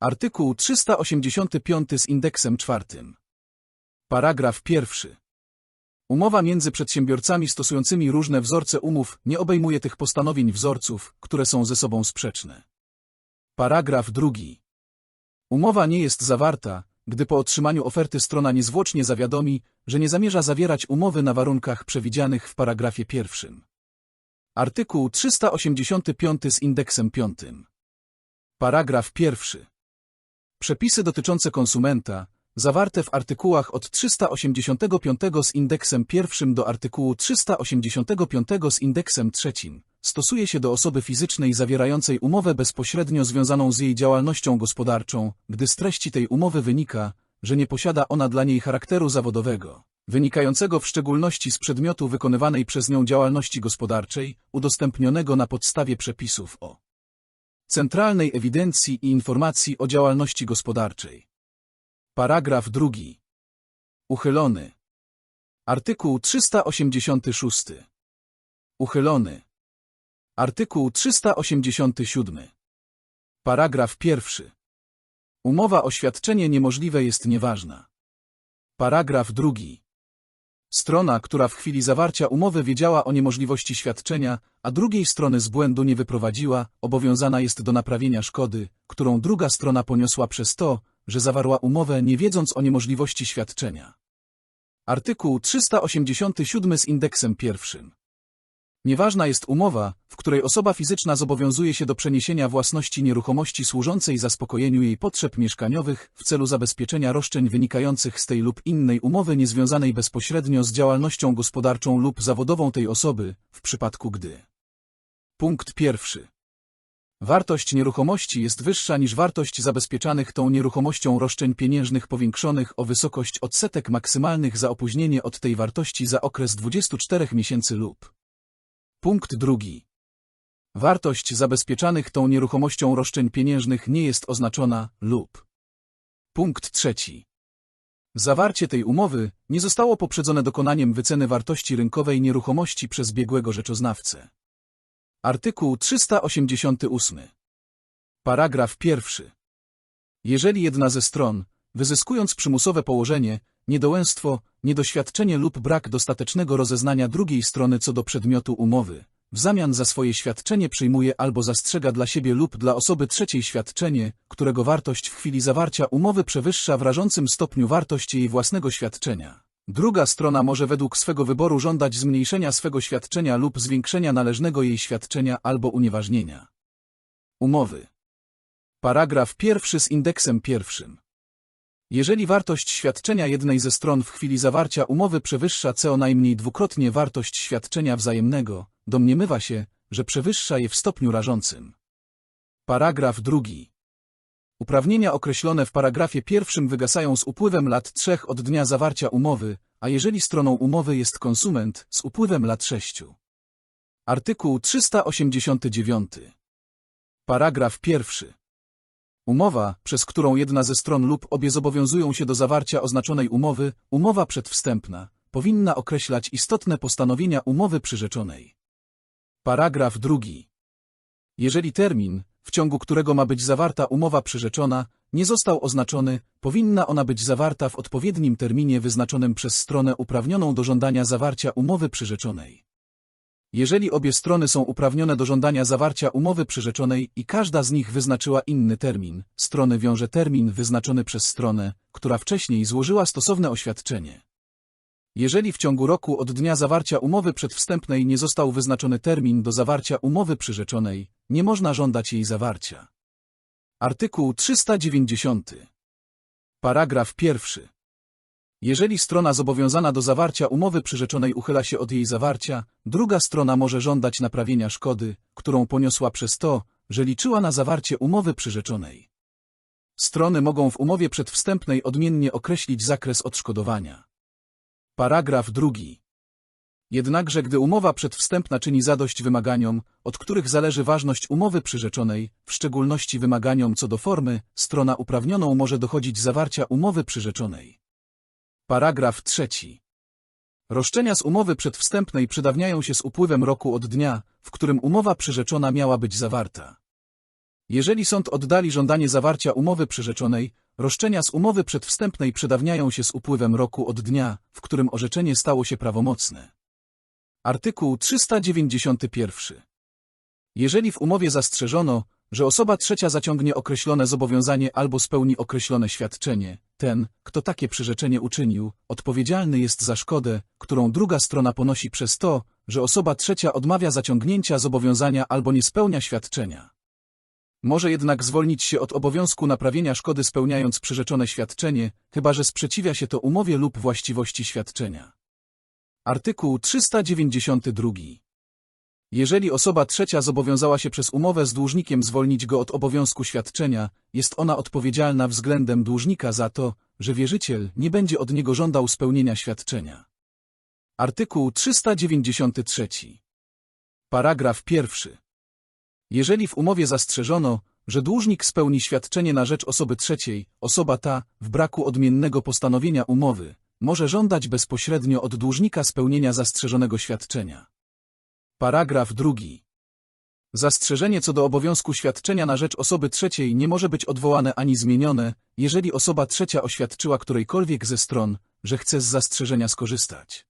Artykuł 385 z indeksem czwartym. Paragraf pierwszy. Umowa między przedsiębiorcami stosującymi różne wzorce umów nie obejmuje tych postanowień wzorców, które są ze sobą sprzeczne. Paragraf drugi. Umowa nie jest zawarta, gdy po otrzymaniu oferty strona niezwłocznie zawiadomi, że nie zamierza zawierać umowy na warunkach przewidzianych w paragrafie pierwszym. Artykuł 385 z indeksem piątym. Paragraf pierwszy. Przepisy dotyczące konsumenta, zawarte w artykułach od 385 z indeksem pierwszym do artykułu 385 z indeksem trzecim, stosuje się do osoby fizycznej zawierającej umowę bezpośrednio związaną z jej działalnością gospodarczą, gdy z treści tej umowy wynika, że nie posiada ona dla niej charakteru zawodowego, wynikającego w szczególności z przedmiotu wykonywanej przez nią działalności gospodarczej, udostępnionego na podstawie przepisów o Centralnej Ewidencji i Informacji o Działalności Gospodarczej. Paragraf drugi. Uchylony. Artykuł 386. Uchylony. Artykuł 387. Paragraf pierwszy. Umowa o świadczenie niemożliwe jest nieważna. Paragraf drugi. Strona, która w chwili zawarcia umowy wiedziała o niemożliwości świadczenia, a drugiej strony z błędu nie wyprowadziła, obowiązana jest do naprawienia szkody, którą druga strona poniosła przez to, że zawarła umowę nie wiedząc o niemożliwości świadczenia. Artykuł 387 z indeksem pierwszym. Nieważna jest umowa, w której osoba fizyczna zobowiązuje się do przeniesienia własności nieruchomości służącej zaspokojeniu jej potrzeb mieszkaniowych w celu zabezpieczenia roszczeń wynikających z tej lub innej umowy niezwiązanej bezpośrednio z działalnością gospodarczą lub zawodową tej osoby, w przypadku gdy. Punkt pierwszy. Wartość nieruchomości jest wyższa niż wartość zabezpieczanych tą nieruchomością roszczeń pieniężnych powiększonych o wysokość odsetek maksymalnych za opóźnienie od tej wartości za okres 24 miesięcy lub. Punkt drugi. Wartość zabezpieczanych tą nieruchomością roszczeń pieniężnych nie jest oznaczona lub. Punkt trzeci. Zawarcie tej umowy nie zostało poprzedzone dokonaniem wyceny wartości rynkowej nieruchomości przez biegłego rzeczoznawcę. Artykuł 388. Paragraf pierwszy. Jeżeli jedna ze stron, wyzyskując przymusowe położenie, niedołęstwo, niedoświadczenie lub brak dostatecznego rozeznania drugiej strony co do przedmiotu umowy, w zamian za swoje świadczenie przyjmuje albo zastrzega dla siebie lub dla osoby trzeciej świadczenie, którego wartość w chwili zawarcia umowy przewyższa w rażącym stopniu wartość jej własnego świadczenia. Druga strona może według swego wyboru żądać zmniejszenia swego świadczenia lub zwiększenia należnego jej świadczenia albo unieważnienia. Umowy. Paragraf pierwszy z indeksem pierwszym. Jeżeli wartość świadczenia jednej ze stron w chwili zawarcia umowy przewyższa co najmniej dwukrotnie wartość świadczenia wzajemnego, domniemywa się, że przewyższa je w stopniu rażącym. Paragraf drugi. Uprawnienia określone w paragrafie pierwszym wygasają z upływem lat trzech od dnia zawarcia umowy, a jeżeli stroną umowy jest konsument, z upływem lat sześciu. Artykuł 389. Paragraf pierwszy. Umowa, przez którą jedna ze stron lub obie zobowiązują się do zawarcia oznaczonej umowy, umowa przedwstępna, powinna określać istotne postanowienia umowy przyrzeczonej. Paragraf drugi. Jeżeli termin, w ciągu którego ma być zawarta umowa przyrzeczona, nie został oznaczony, powinna ona być zawarta w odpowiednim terminie wyznaczonym przez stronę uprawnioną do żądania zawarcia umowy przyrzeczonej. Jeżeli obie strony są uprawnione do żądania zawarcia umowy przyrzeczonej i każda z nich wyznaczyła inny termin, strony wiąże termin wyznaczony przez stronę, która wcześniej złożyła stosowne oświadczenie. Jeżeli w ciągu roku od dnia zawarcia umowy przedwstępnej nie został wyznaczony termin do zawarcia umowy przyrzeczonej, nie można żądać jej zawarcia. Artykuł 390. Paragraf pierwszy. Jeżeli strona zobowiązana do zawarcia umowy przyrzeczonej uchyla się od jej zawarcia, druga strona może żądać naprawienia szkody, którą poniosła przez to, że liczyła na zawarcie umowy przyrzeczonej. Strony mogą w umowie przedwstępnej odmiennie określić zakres odszkodowania. Paragraf drugi. Jednakże gdy umowa przedwstępna czyni zadość wymaganiom, od których zależy ważność umowy przyrzeczonej, w szczególności wymaganiom co do formy, strona uprawnioną może dochodzić zawarcia umowy przyrzeczonej. Paragraf trzeci. Roszczenia z umowy przedwstępnej przedawniają się z upływem roku od dnia, w którym umowa przyrzeczona miała być zawarta. Jeżeli sąd oddali żądanie zawarcia umowy przyrzeczonej, roszczenia z umowy przedwstępnej przedawniają się z upływem roku od dnia, w którym orzeczenie stało się prawomocne. Artykuł 391. Jeżeli w umowie zastrzeżono, że osoba trzecia zaciągnie określone zobowiązanie albo spełni określone świadczenie, ten, kto takie przyrzeczenie uczynił, odpowiedzialny jest za szkodę, którą druga strona ponosi przez to, że osoba trzecia odmawia zaciągnięcia zobowiązania albo nie spełnia świadczenia. Może jednak zwolnić się od obowiązku naprawienia szkody spełniając przyrzeczone świadczenie, chyba że sprzeciwia się to umowie lub właściwości świadczenia. Artykuł 392. Jeżeli osoba trzecia zobowiązała się przez umowę z dłużnikiem zwolnić go od obowiązku świadczenia, jest ona odpowiedzialna względem dłużnika za to, że wierzyciel nie będzie od niego żądał spełnienia świadczenia. Artykuł 393. Paragraf pierwszy. Jeżeli w umowie zastrzeżono, że dłużnik spełni świadczenie na rzecz osoby trzeciej, osoba ta, w braku odmiennego postanowienia umowy, może żądać bezpośrednio od dłużnika spełnienia zastrzeżonego świadczenia. Paragraf drugi. Zastrzeżenie co do obowiązku świadczenia na rzecz osoby trzeciej nie może być odwołane ani zmienione, jeżeli osoba trzecia oświadczyła którejkolwiek ze stron, że chce z zastrzeżenia skorzystać.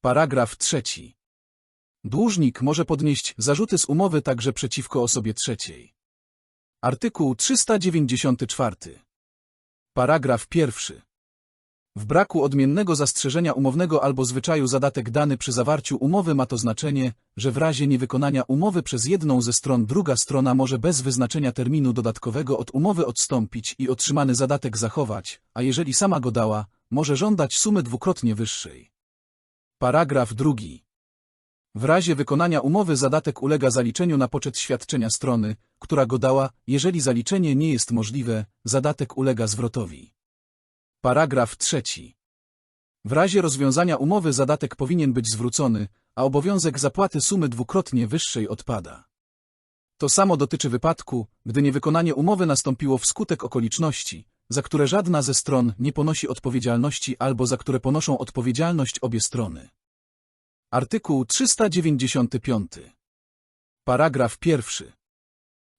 Paragraf trzeci. Dłużnik może podnieść zarzuty z umowy także przeciwko osobie trzeciej. Artykuł 394. Paragraf pierwszy. W braku odmiennego zastrzeżenia umownego albo zwyczaju zadatek dany przy zawarciu umowy ma to znaczenie, że w razie niewykonania umowy przez jedną ze stron druga strona może bez wyznaczenia terminu dodatkowego od umowy odstąpić i otrzymany zadatek zachować, a jeżeli sama go dała, może żądać sumy dwukrotnie wyższej. Paragraf drugi. W razie wykonania umowy zadatek ulega zaliczeniu na poczet świadczenia strony, która go dała, jeżeli zaliczenie nie jest możliwe, zadatek ulega zwrotowi. Paragraf trzeci. W razie rozwiązania umowy zadatek powinien być zwrócony, a obowiązek zapłaty sumy dwukrotnie wyższej odpada. To samo dotyczy wypadku, gdy niewykonanie umowy nastąpiło wskutek okoliczności, za które żadna ze stron nie ponosi odpowiedzialności albo za które ponoszą odpowiedzialność obie strony. Artykuł 395. Paragraf pierwszy.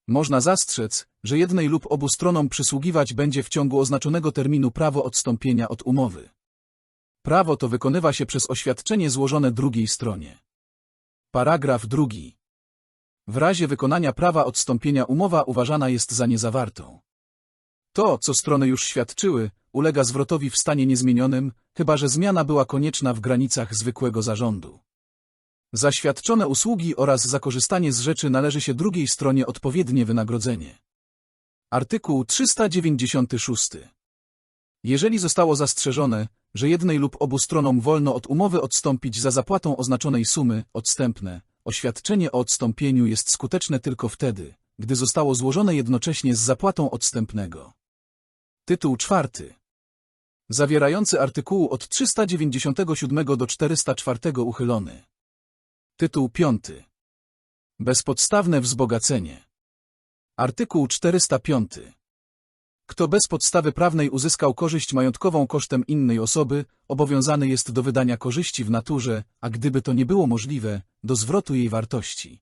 Można zastrzec, że jednej lub obu stronom przysługiwać będzie w ciągu oznaczonego terminu prawo odstąpienia od umowy. Prawo to wykonywa się przez oświadczenie złożone drugiej stronie. Paragraf drugi. W razie wykonania prawa odstąpienia umowa uważana jest za niezawartą. To, co strony już świadczyły, ulega zwrotowi w stanie niezmienionym, chyba że zmiana była konieczna w granicach zwykłego zarządu. Za świadczone usługi oraz za korzystanie z rzeczy należy się drugiej stronie odpowiednie wynagrodzenie. Artykuł 396. Jeżeli zostało zastrzeżone, że jednej lub obu stronom wolno od umowy odstąpić za zapłatą oznaczonej sumy, odstępne, oświadczenie o odstąpieniu jest skuteczne tylko wtedy, gdy zostało złożone jednocześnie z zapłatą odstępnego. Tytuł czwarty. Zawierający artykułu od 397 do 404 uchylony. Tytuł piąty. Bezpodstawne wzbogacenie. Artykuł 405. Kto bez podstawy prawnej uzyskał korzyść majątkową kosztem innej osoby, obowiązany jest do wydania korzyści w naturze, a gdyby to nie było możliwe, do zwrotu jej wartości.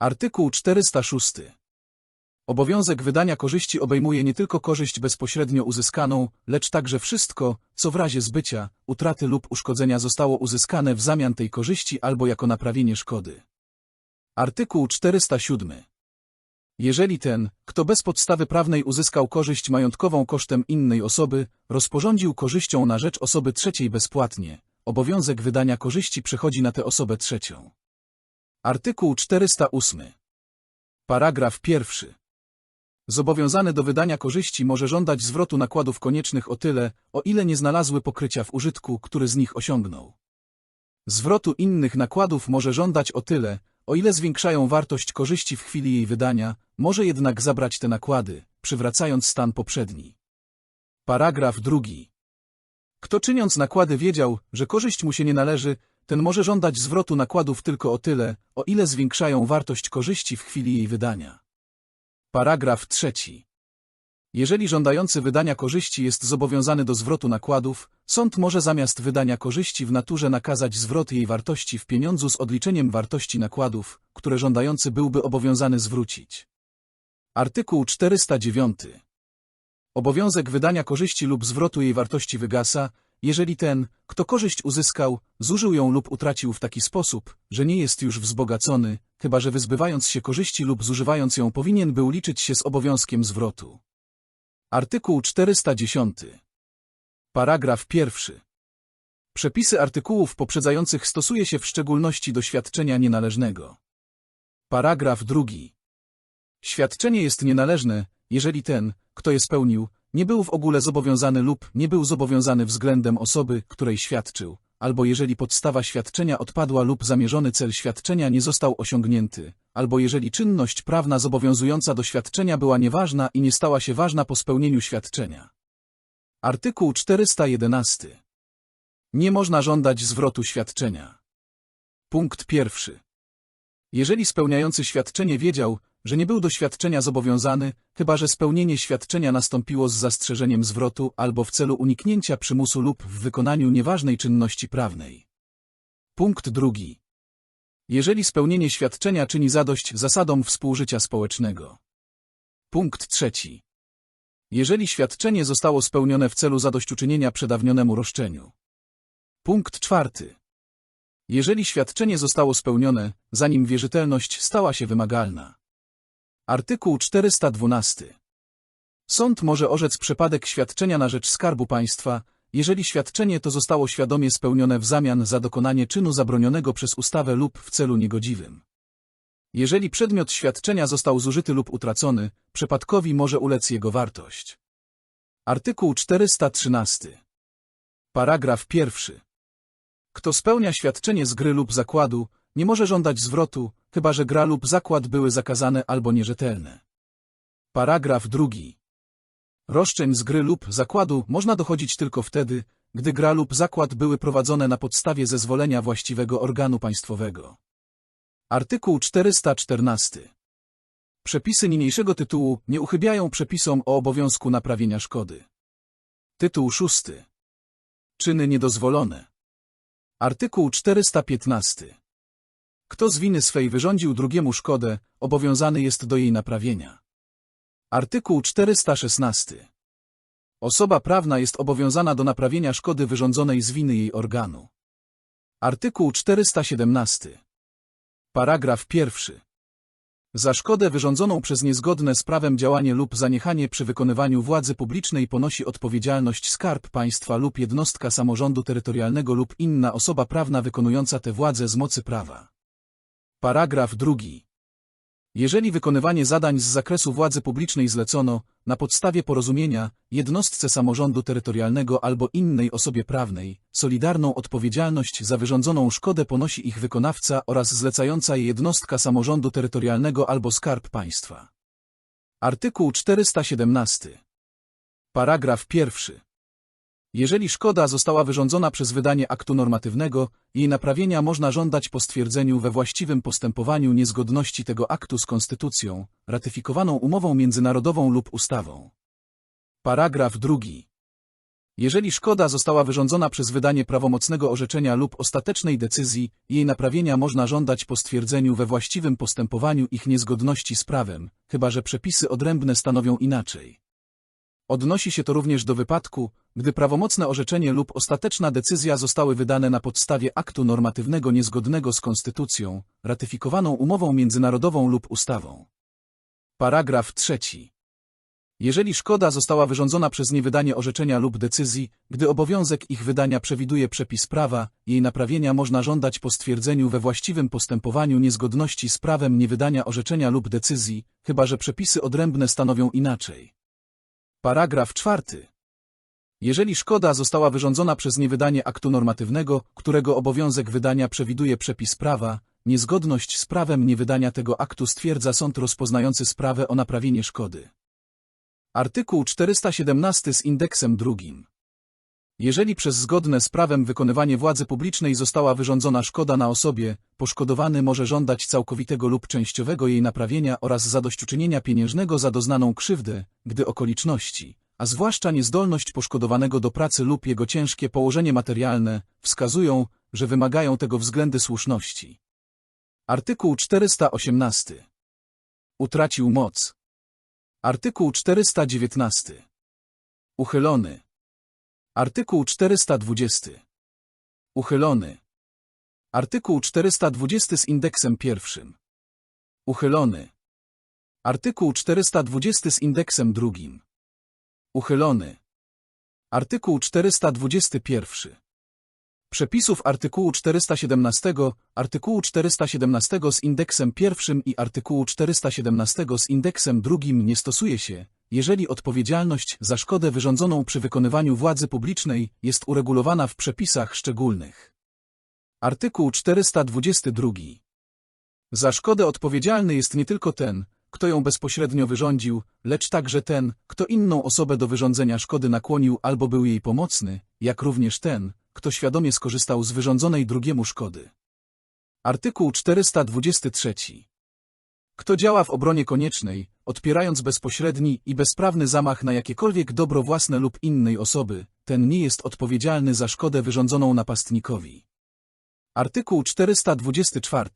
Artykuł 406. Obowiązek wydania korzyści obejmuje nie tylko korzyść bezpośrednio uzyskaną, lecz także wszystko, co w razie zbycia, utraty lub uszkodzenia zostało uzyskane w zamian tej korzyści albo jako naprawienie szkody. Artykuł 407. Jeżeli ten, kto bez podstawy prawnej uzyskał korzyść majątkową kosztem innej osoby, rozporządził korzyścią na rzecz osoby trzeciej bezpłatnie, obowiązek wydania korzyści przechodzi na tę osobę trzecią. Artykuł 408. Paragraf pierwszy. Zobowiązany do wydania korzyści może żądać zwrotu nakładów koniecznych o tyle, o ile nie znalazły pokrycia w użytku, który z nich osiągnął. Zwrotu innych nakładów może żądać o tyle, o ile zwiększają wartość korzyści w chwili jej wydania, może jednak zabrać te nakłady, przywracając stan poprzedni. Paragraf drugi. Kto czyniąc nakłady wiedział, że korzyść mu się nie należy, ten może żądać zwrotu nakładów tylko o tyle, o ile zwiększają wartość korzyści w chwili jej wydania. Paragraf trzeci. Jeżeli żądający wydania korzyści jest zobowiązany do zwrotu nakładów, sąd może zamiast wydania korzyści w naturze nakazać zwrot jej wartości w pieniądzu z odliczeniem wartości nakładów, które żądający byłby obowiązany zwrócić. Artykuł 409. Obowiązek wydania korzyści lub zwrotu jej wartości wygasa, jeżeli ten, kto korzyść uzyskał, zużył ją lub utracił w taki sposób, że nie jest już wzbogacony, chyba że wyzbywając się korzyści lub zużywając ją powinien był liczyć się z obowiązkiem zwrotu. Artykuł 410. Paragraf pierwszy. Przepisy artykułów poprzedzających stosuje się w szczególności do świadczenia nienależnego. Paragraf drugi. Świadczenie jest nienależne, jeżeli ten, kto je spełnił, nie był w ogóle zobowiązany lub nie był zobowiązany względem osoby, której świadczył, albo jeżeli podstawa świadczenia odpadła lub zamierzony cel świadczenia nie został osiągnięty, albo jeżeli czynność prawna zobowiązująca do świadczenia była nieważna i nie stała się ważna po spełnieniu świadczenia. Artykuł 411. Nie można żądać zwrotu świadczenia. Punkt pierwszy. Jeżeli spełniający świadczenie wiedział, że nie był do świadczenia zobowiązany, chyba że spełnienie świadczenia nastąpiło z zastrzeżeniem zwrotu albo w celu uniknięcia przymusu lub w wykonaniu nieważnej czynności prawnej. Punkt drugi. Jeżeli spełnienie świadczenia czyni zadość zasadom współżycia społecznego. Punkt trzeci. Jeżeli świadczenie zostało spełnione w celu zadośćuczynienia przedawnionemu roszczeniu. Punkt czwarty. Jeżeli świadczenie zostało spełnione, zanim wierzytelność stała się wymagalna. Artykuł 412. Sąd może orzec przypadek świadczenia na rzecz Skarbu Państwa, jeżeli świadczenie to zostało świadomie spełnione w zamian za dokonanie czynu zabronionego przez ustawę lub w celu niegodziwym. Jeżeli przedmiot świadczenia został zużyty lub utracony, przypadkowi może ulec jego wartość. Artykuł 413. Paragraf pierwszy. Kto spełnia świadczenie z gry lub zakładu, nie może żądać zwrotu, chyba że gra lub zakład były zakazane albo nierzetelne. Paragraf drugi. Roszczeń z gry lub zakładu można dochodzić tylko wtedy, gdy gra lub zakład były prowadzone na podstawie zezwolenia właściwego organu państwowego. Artykuł 414. Przepisy niniejszego tytułu nie uchybiają przepisom o obowiązku naprawienia szkody. Tytuł szósty. Czyny niedozwolone. Artykuł 415. Kto z winy swej wyrządził drugiemu szkodę, obowiązany jest do jej naprawienia. Artykuł 416. Osoba prawna jest obowiązana do naprawienia szkody wyrządzonej z winy jej organu. Artykuł 417. Paragraf pierwszy. Za szkodę wyrządzoną przez niezgodne z prawem działanie lub zaniechanie przy wykonywaniu władzy publicznej ponosi odpowiedzialność Skarb Państwa lub jednostka samorządu terytorialnego lub inna osoba prawna wykonująca tę władzę z mocy prawa. Paragraf drugi. Jeżeli wykonywanie zadań z zakresu władzy publicznej zlecono, na podstawie porozumienia, jednostce samorządu terytorialnego albo innej osobie prawnej, solidarną odpowiedzialność za wyrządzoną szkodę ponosi ich wykonawca oraz zlecająca je jednostka samorządu terytorialnego albo skarb państwa. Artykuł 417. Paragraf pierwszy. Jeżeli szkoda została wyrządzona przez wydanie aktu normatywnego, jej naprawienia można żądać po stwierdzeniu we właściwym postępowaniu niezgodności tego aktu z konstytucją, ratyfikowaną umową międzynarodową lub ustawą. Paragraf drugi. Jeżeli szkoda została wyrządzona przez wydanie prawomocnego orzeczenia lub ostatecznej decyzji, jej naprawienia można żądać po stwierdzeniu we właściwym postępowaniu ich niezgodności z prawem, chyba że przepisy odrębne stanowią inaczej. Odnosi się to również do wypadku, gdy prawomocne orzeczenie lub ostateczna decyzja zostały wydane na podstawie aktu normatywnego niezgodnego z konstytucją, ratyfikowaną umową międzynarodową lub ustawą. Paragraf trzeci. Jeżeli szkoda została wyrządzona przez niewydanie orzeczenia lub decyzji, gdy obowiązek ich wydania przewiduje przepis prawa, jej naprawienia można żądać po stwierdzeniu we właściwym postępowaniu niezgodności z prawem niewydania orzeczenia lub decyzji, chyba że przepisy odrębne stanowią inaczej. Paragraf czwarty. Jeżeli szkoda została wyrządzona przez niewydanie aktu normatywnego, którego obowiązek wydania przewiduje przepis prawa, niezgodność z prawem niewydania tego aktu stwierdza sąd rozpoznający sprawę o naprawienie szkody. Artykuł 417 z indeksem drugim. Jeżeli przez zgodne z prawem wykonywanie władzy publicznej została wyrządzona szkoda na osobie, poszkodowany może żądać całkowitego lub częściowego jej naprawienia oraz zadośćuczynienia pieniężnego za doznaną krzywdę, gdy okoliczności, a zwłaszcza niezdolność poszkodowanego do pracy lub jego ciężkie położenie materialne, wskazują, że wymagają tego względy słuszności. Artykuł 418. Utracił moc. Artykuł 419. Uchylony. Artykuł 420. Uchylony. Artykuł 420 z indeksem pierwszym. Uchylony. Artykuł 420 z indeksem drugim. Uchylony. Artykuł 421. Przepisów artykułu 417, artykułu 417 z indeksem pierwszym i artykułu 417 z indeksem drugim nie stosuje się, jeżeli odpowiedzialność za szkodę wyrządzoną przy wykonywaniu władzy publicznej jest uregulowana w przepisach szczególnych. Artykuł 422. Za szkodę odpowiedzialny jest nie tylko ten, kto ją bezpośrednio wyrządził, lecz także ten, kto inną osobę do wyrządzenia szkody nakłonił albo był jej pomocny, jak również ten, kto świadomie skorzystał z wyrządzonej drugiemu szkody. Artykuł 423. Kto działa w obronie koniecznej, odpierając bezpośredni i bezprawny zamach na jakiekolwiek dobro własne lub innej osoby, ten nie jest odpowiedzialny za szkodę wyrządzoną napastnikowi. Artykuł 424.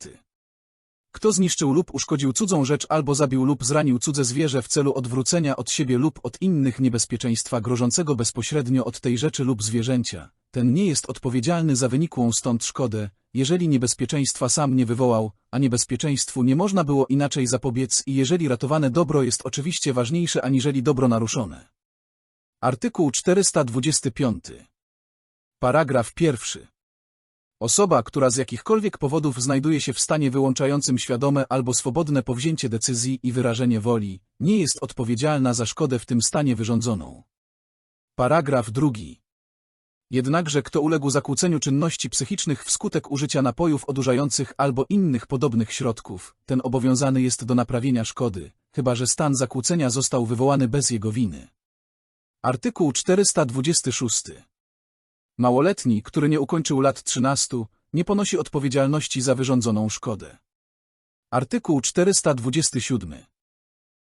Kto zniszczył lub uszkodził cudzą rzecz albo zabił lub zranił cudze zwierzę w celu odwrócenia od siebie lub od innych niebezpieczeństwa grożącego bezpośrednio od tej rzeczy lub zwierzęcia, ten nie jest odpowiedzialny za wynikłą stąd szkodę, jeżeli niebezpieczeństwa sam nie wywołał, a niebezpieczeństwu nie można było inaczej zapobiec i jeżeli ratowane dobro jest oczywiście ważniejsze aniżeli dobro naruszone. Artykuł 425. Paragraf pierwszy. Osoba, która z jakichkolwiek powodów znajduje się w stanie wyłączającym świadome albo swobodne powzięcie decyzji i wyrażenie woli, nie jest odpowiedzialna za szkodę w tym stanie wyrządzoną. Paragraf drugi. Jednakże kto uległ zakłóceniu czynności psychicznych wskutek użycia napojów odurzających albo innych podobnych środków, ten obowiązany jest do naprawienia szkody, chyba że stan zakłócenia został wywołany bez jego winy. Artykuł 426. Małoletni, który nie ukończył lat 13, nie ponosi odpowiedzialności za wyrządzoną szkodę. Artykuł 427.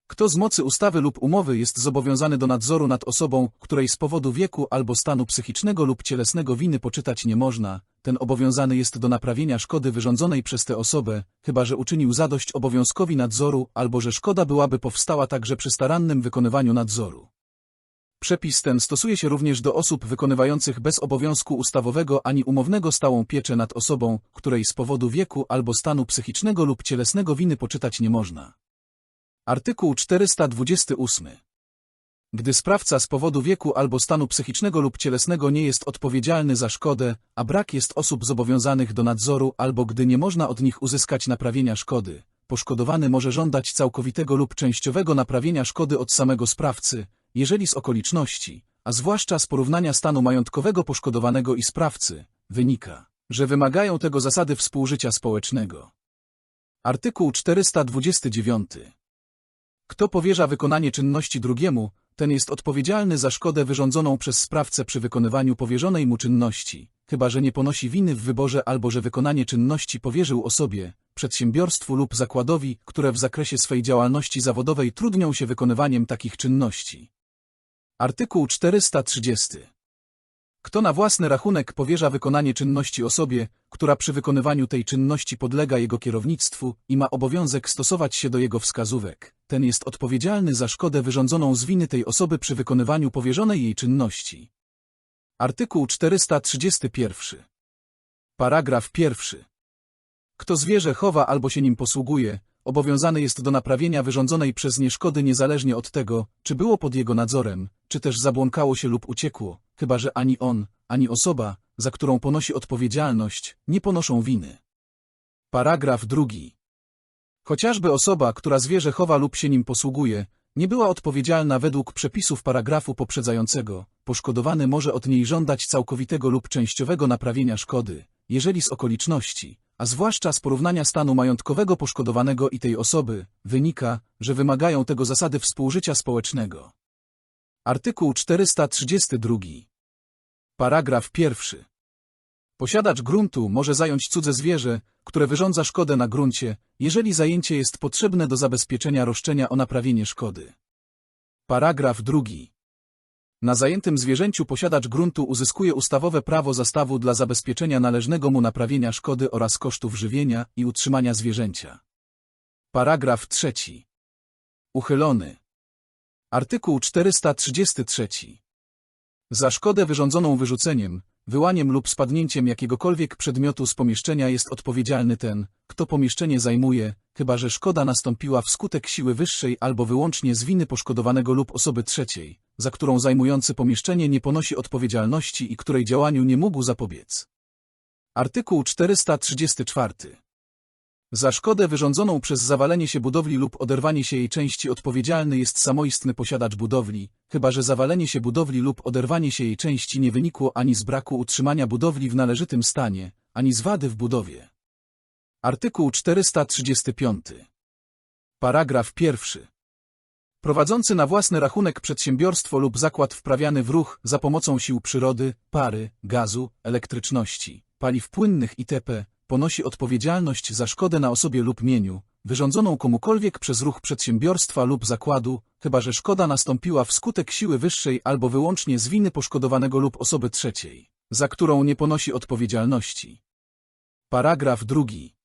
Kto z mocy ustawy lub umowy jest zobowiązany do nadzoru nad osobą, której z powodu wieku albo stanu psychicznego lub cielesnego winy poczytać nie można, ten obowiązany jest do naprawienia szkody wyrządzonej przez tę osobę, chyba że uczynił zadość obowiązkowi nadzoru albo że szkoda byłaby powstała także przy starannym wykonywaniu nadzoru. Przepis ten stosuje się również do osób wykonywających bez obowiązku ustawowego ani umownego stałą pieczę nad osobą, której z powodu wieku albo stanu psychicznego lub cielesnego winy poczytać nie można. Artykuł 428. Gdy sprawca z powodu wieku albo stanu psychicznego lub cielesnego nie jest odpowiedzialny za szkodę, a brak jest osób zobowiązanych do nadzoru albo gdy nie można od nich uzyskać naprawienia szkody, poszkodowany może żądać całkowitego lub częściowego naprawienia szkody od samego sprawcy, jeżeli z okoliczności, a zwłaszcza z porównania stanu majątkowego poszkodowanego i sprawcy, wynika, że wymagają tego zasady współżycia społecznego. Artykuł 429. Kto powierza wykonanie czynności drugiemu, ten jest odpowiedzialny za szkodę wyrządzoną przez sprawcę przy wykonywaniu powierzonej mu czynności, chyba że nie ponosi winy w wyborze albo że wykonanie czynności powierzył osobie, przedsiębiorstwu lub zakładowi, które w zakresie swej działalności zawodowej trudnią się wykonywaniem takich czynności. Artykuł 430. Kto na własny rachunek powierza wykonanie czynności osobie, która przy wykonywaniu tej czynności podlega jego kierownictwu i ma obowiązek stosować się do jego wskazówek, ten jest odpowiedzialny za szkodę wyrządzoną z winy tej osoby przy wykonywaniu powierzonej jej czynności. Artykuł 431. Paragraf pierwszy. Kto zwierzę chowa albo się nim posługuje, obowiązany jest do naprawienia wyrządzonej przez nie szkody niezależnie od tego, czy było pod jego nadzorem, czy też zabłąkało się lub uciekło, chyba że ani on, ani osoba, za którą ponosi odpowiedzialność, nie ponoszą winy. Paragraf drugi. Chociażby osoba, która zwierzę chowa lub się nim posługuje, nie była odpowiedzialna według przepisów paragrafu poprzedzającego, poszkodowany może od niej żądać całkowitego lub częściowego naprawienia szkody, jeżeli z okoliczności, a zwłaszcza z porównania stanu majątkowego poszkodowanego i tej osoby, wynika, że wymagają tego zasady współżycia społecznego. Artykuł 432. Paragraf pierwszy. Posiadacz gruntu może zająć cudze zwierzę, które wyrządza szkodę na gruncie, jeżeli zajęcie jest potrzebne do zabezpieczenia roszczenia o naprawienie szkody. Paragraf drugi. Na zajętym zwierzęciu posiadacz gruntu uzyskuje ustawowe prawo zastawu dla zabezpieczenia należnego mu naprawienia szkody oraz kosztów żywienia i utrzymania zwierzęcia. Paragraf trzeci. Uchylony. Artykuł 433. Za szkodę wyrządzoną wyrzuceniem, wyłaniem lub spadnięciem jakiegokolwiek przedmiotu z pomieszczenia jest odpowiedzialny ten, kto pomieszczenie zajmuje, chyba że szkoda nastąpiła wskutek siły wyższej albo wyłącznie z winy poszkodowanego lub osoby trzeciej, za którą zajmujący pomieszczenie nie ponosi odpowiedzialności i której działaniu nie mógł zapobiec. Artykuł 434. Za szkodę wyrządzoną przez zawalenie się budowli lub oderwanie się jej części odpowiedzialny jest samoistny posiadacz budowli, chyba że zawalenie się budowli lub oderwanie się jej części nie wynikło ani z braku utrzymania budowli w należytym stanie, ani z wady w budowie. Artykuł 435. Paragraf pierwszy. Prowadzący na własny rachunek przedsiębiorstwo lub zakład wprawiany w ruch za pomocą sił przyrody, pary, gazu, elektryczności, paliw płynnych itp. ponosi odpowiedzialność za szkodę na osobie lub mieniu, wyrządzoną komukolwiek przez ruch przedsiębiorstwa lub zakładu, chyba że szkoda nastąpiła wskutek siły wyższej albo wyłącznie z winy poszkodowanego lub osoby trzeciej, za którą nie ponosi odpowiedzialności. Paragraf drugi.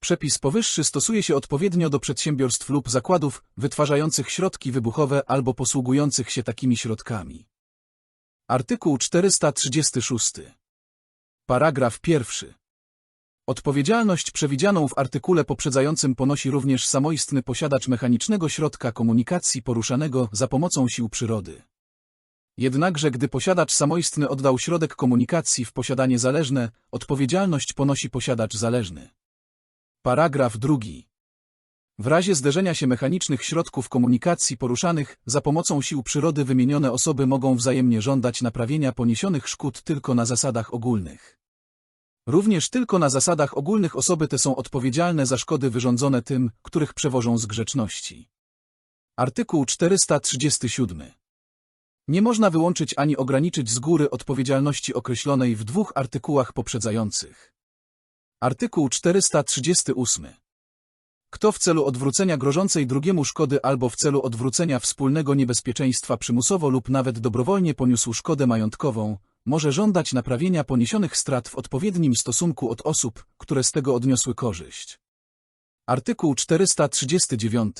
Przepis powyższy stosuje się odpowiednio do przedsiębiorstw lub zakładów wytwarzających środki wybuchowe albo posługujących się takimi środkami. Artykuł 436. Paragraf pierwszy. Odpowiedzialność przewidzianą w artykule poprzedzającym ponosi również samoistny posiadacz mechanicznego środka komunikacji poruszanego za pomocą sił przyrody. Jednakże gdy posiadacz samoistny oddał środek komunikacji w posiadanie zależne, odpowiedzialność ponosi posiadacz zależny. Paragraf drugi. W razie zderzenia się mechanicznych środków komunikacji poruszanych za pomocą sił przyrody wymienione osoby mogą wzajemnie żądać naprawienia poniesionych szkód tylko na zasadach ogólnych. Również tylko na zasadach ogólnych osoby te są odpowiedzialne za szkody wyrządzone tym, których przewożą z grzeczności. Artykuł 437. Nie można wyłączyć ani ograniczyć z góry odpowiedzialności określonej w dwóch artykułach poprzedzających. Artykuł 438. Kto w celu odwrócenia grożącej drugiemu szkody albo w celu odwrócenia wspólnego niebezpieczeństwa przymusowo lub nawet dobrowolnie poniósł szkodę majątkową, może żądać naprawienia poniesionych strat w odpowiednim stosunku od osób, które z tego odniosły korzyść. Artykuł 439.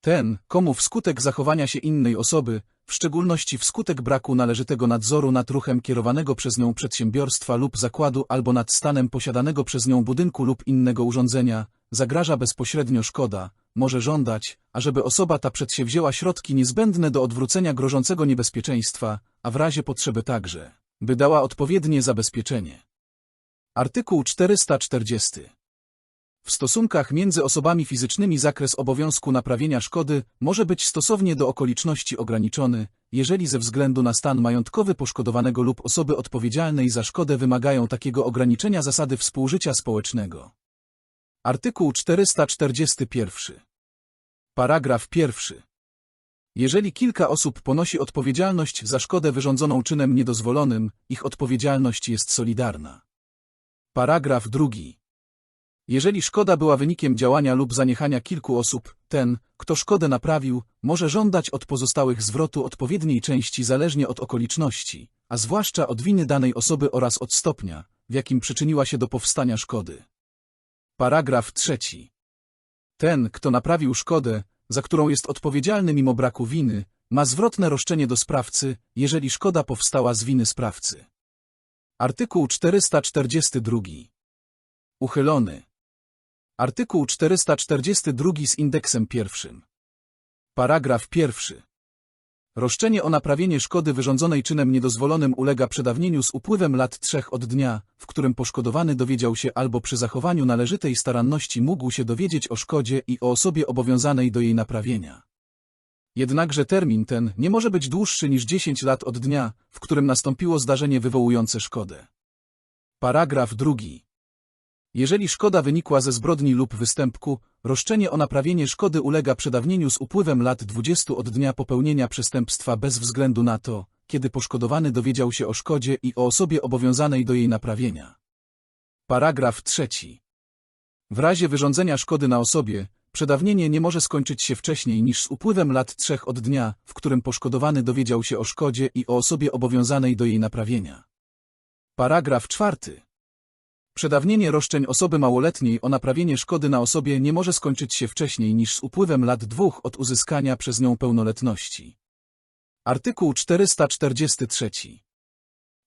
Ten, komu wskutek zachowania się innej osoby, w szczególności wskutek braku należytego nadzoru nad ruchem kierowanego przez nią przedsiębiorstwa lub zakładu albo nad stanem posiadanego przez nią budynku lub innego urządzenia, zagraża bezpośrednio szkoda, może żądać, ażeby osoba ta przedsięwzięła środki niezbędne do odwrócenia grożącego niebezpieczeństwa, a w razie potrzeby także, by dała odpowiednie zabezpieczenie. Artykuł 440. W stosunkach między osobami fizycznymi zakres obowiązku naprawienia szkody może być stosownie do okoliczności ograniczony, jeżeli ze względu na stan majątkowy poszkodowanego lub osoby odpowiedzialnej za szkodę wymagają takiego ograniczenia zasady współżycia społecznego. Artykuł 441. Paragraf pierwszy. Jeżeli kilka osób ponosi odpowiedzialność za szkodę wyrządzoną czynem niedozwolonym, ich odpowiedzialność jest solidarna. Paragraf drugi. Jeżeli szkoda była wynikiem działania lub zaniechania kilku osób, ten, kto szkodę naprawił, może żądać od pozostałych zwrotu odpowiedniej części zależnie od okoliczności, a zwłaszcza od winy danej osoby oraz od stopnia, w jakim przyczyniła się do powstania szkody. Paragraf trzeci. Ten, kto naprawił szkodę, za którą jest odpowiedzialny mimo braku winy, ma zwrotne roszczenie do sprawcy, jeżeli szkoda powstała z winy sprawcy. Artykuł 442. Uchylony. Artykuł 442 z indeksem pierwszym. Paragraf pierwszy. Roszczenie o naprawienie szkody wyrządzonej czynem niedozwolonym ulega przedawnieniu z upływem lat trzech od dnia, w którym poszkodowany dowiedział się albo przy zachowaniu należytej staranności mógł się dowiedzieć o szkodzie i o osobie obowiązanej do jej naprawienia. Jednakże termin ten nie może być dłuższy niż 10 lat od dnia, w którym nastąpiło zdarzenie wywołujące szkodę. Paragraf drugi. Jeżeli szkoda wynikła ze zbrodni lub występku, roszczenie o naprawienie szkody ulega przedawnieniu z upływem lat 20 od dnia popełnienia przestępstwa bez względu na to, kiedy poszkodowany dowiedział się o szkodzie i o osobie obowiązanej do jej naprawienia. Paragraf trzeci. W razie wyrządzenia szkody na osobie, przedawnienie nie może skończyć się wcześniej niż z upływem lat trzech od dnia, w którym poszkodowany dowiedział się o szkodzie i o osobie obowiązanej do jej naprawienia. Paragraf czwarty. Przedawnienie roszczeń osoby małoletniej o naprawienie szkody na osobie nie może skończyć się wcześniej niż z upływem lat dwóch od uzyskania przez nią pełnoletności. Artykuł 443.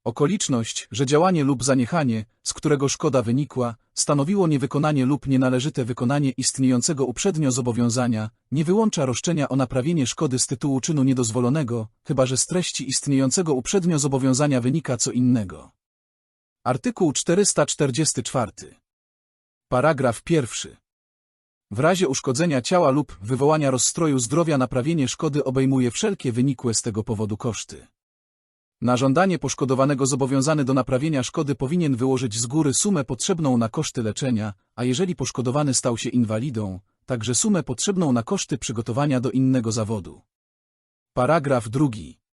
Okoliczność, że działanie lub zaniechanie, z którego szkoda wynikła, stanowiło niewykonanie lub nienależyte wykonanie istniejącego uprzednio zobowiązania, nie wyłącza roszczenia o naprawienie szkody z tytułu czynu niedozwolonego, chyba że z treści istniejącego uprzednio zobowiązania wynika co innego. Artykuł 444. Paragraf pierwszy. W razie uszkodzenia ciała lub wywołania rozstroju zdrowia naprawienie szkody obejmuje wszelkie wynikłe z tego powodu koszty. Na żądanie poszkodowanego zobowiązany do naprawienia szkody powinien wyłożyć z góry sumę potrzebną na koszty leczenia, a jeżeli poszkodowany stał się inwalidą, także sumę potrzebną na koszty przygotowania do innego zawodu. Paragraf drugi.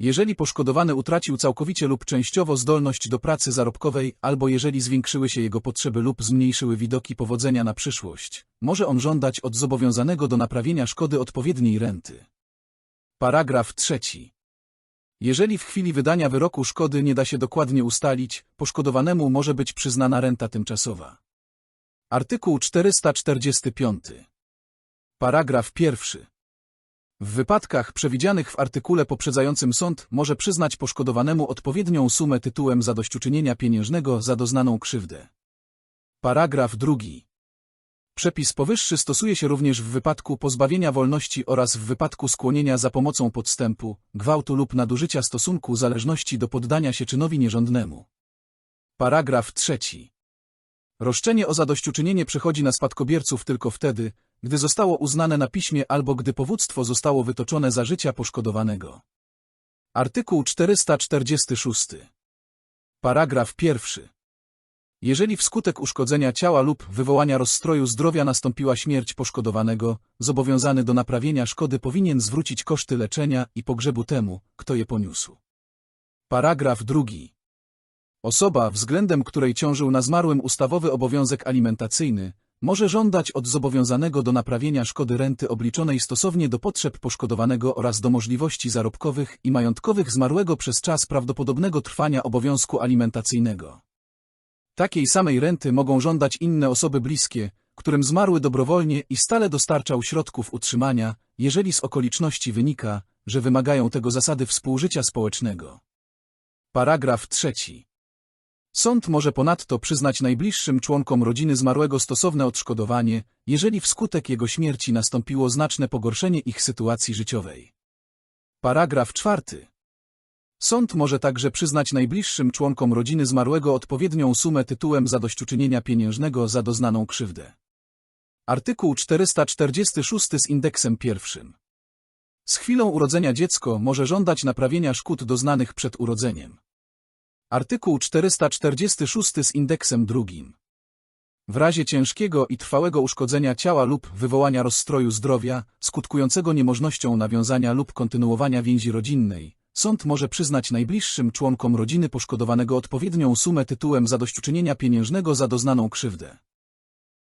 Jeżeli poszkodowany utracił całkowicie lub częściowo zdolność do pracy zarobkowej, albo jeżeli zwiększyły się jego potrzeby lub zmniejszyły widoki powodzenia na przyszłość, może on żądać od zobowiązanego do naprawienia szkody odpowiedniej renty. Paragraf trzeci. Jeżeli w chwili wydania wyroku szkody nie da się dokładnie ustalić, poszkodowanemu może być przyznana renta tymczasowa. Artykuł 445. Paragraf pierwszy. W wypadkach przewidzianych w artykule poprzedzającym sąd może przyznać poszkodowanemu odpowiednią sumę tytułem zadośćuczynienia pieniężnego za doznaną krzywdę. Paragraf drugi. Przepis powyższy stosuje się również w wypadku pozbawienia wolności oraz w wypadku skłonienia za pomocą podstępu, gwałtu lub nadużycia stosunku zależności do poddania się czynowi nierządnemu. Paragraf trzeci. Roszczenie o zadośćuczynienie przechodzi na spadkobierców tylko wtedy, gdy zostało uznane na piśmie albo gdy powództwo zostało wytoczone za życia poszkodowanego. Artykuł 446. Paragraf pierwszy. Jeżeli wskutek uszkodzenia ciała lub wywołania rozstroju zdrowia nastąpiła śmierć poszkodowanego, zobowiązany do naprawienia szkody powinien zwrócić koszty leczenia i pogrzebu temu, kto je poniósł. Paragraf drugi. Osoba, względem której ciążył na zmarłym ustawowy obowiązek alimentacyjny, może żądać od zobowiązanego do naprawienia szkody renty obliczonej stosownie do potrzeb poszkodowanego oraz do możliwości zarobkowych i majątkowych zmarłego przez czas prawdopodobnego trwania obowiązku alimentacyjnego. Takiej samej renty mogą żądać inne osoby bliskie, którym zmarły dobrowolnie i stale dostarczał środków utrzymania, jeżeli z okoliczności wynika, że wymagają tego zasady współżycia społecznego. Paragraf trzeci. Sąd może ponadto przyznać najbliższym członkom rodziny zmarłego stosowne odszkodowanie, jeżeli wskutek jego śmierci nastąpiło znaczne pogorszenie ich sytuacji życiowej. Paragraf czwarty. Sąd może także przyznać najbliższym członkom rodziny zmarłego odpowiednią sumę tytułem zadośćuczynienia pieniężnego za doznaną krzywdę. Artykuł 446 z indeksem pierwszym. Z chwilą urodzenia dziecko może żądać naprawienia szkód doznanych przed urodzeniem. Artykuł 446 z indeksem drugim. W razie ciężkiego i trwałego uszkodzenia ciała lub wywołania rozstroju zdrowia, skutkującego niemożnością nawiązania lub kontynuowania więzi rodzinnej, sąd może przyznać najbliższym członkom rodziny poszkodowanego odpowiednią sumę tytułem zadośćuczynienia pieniężnego za doznaną krzywdę.